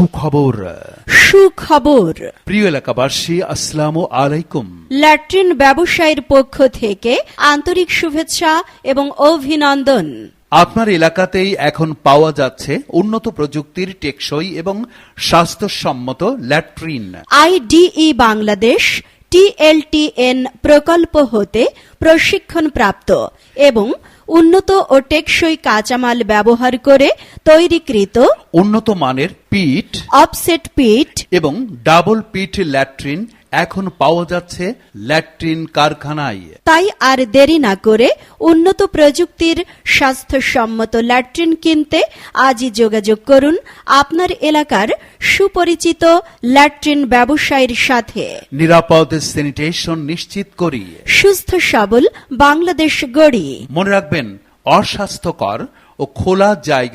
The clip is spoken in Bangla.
সুখবর। সুখবর। প্রিয় এলাকাবাসী আসসালাম আলাইকুম। ল্যাট্রিন ব্যবসায়ীর পক্ষ থেকে আন্তরিক শুভেচ্ছা এবং অভিনন্দন। আপনার এলাকাতেই এখন পাওয়া যাচ্ছে উন্নত প্রযুক্তির টেকসই এবং স্বাস্থ্যসম্মত ল্যাট্রিন। আইডিই বাংলাদেশ টিএলটিএন প্রকল্প হতে প্রশিক্ষণপ্রাপ্ত এবং উন্নত ও টেকসই কাঁচামাল ব্যবহার করে তৈরিকৃত উন্নত মানের পিট অফসেট পিট এবং ডাবল পিট ল্যাট্রিন এখন পাওয়া যাচ্ছে ল্যাট্রিন কারখানায়। তাই আর দেরি না করে উন্নত প্রযুক্তির স্বাস্থ্যসম্মত ল্যাট্রিন কিনতে আজই যোগাযোগ করুন আপনার এলাকার সুপরিচিত ল্যাট্রিন ব্যবসায়ীর সাথে। নিরাপদ স্যানিটেশন নিশ্চিত করি। সুস্থ সবল বাংলাদেশ গড়ি। মনে রাখবেন অস্বাস্থ্যকর ও খোলা জায়গা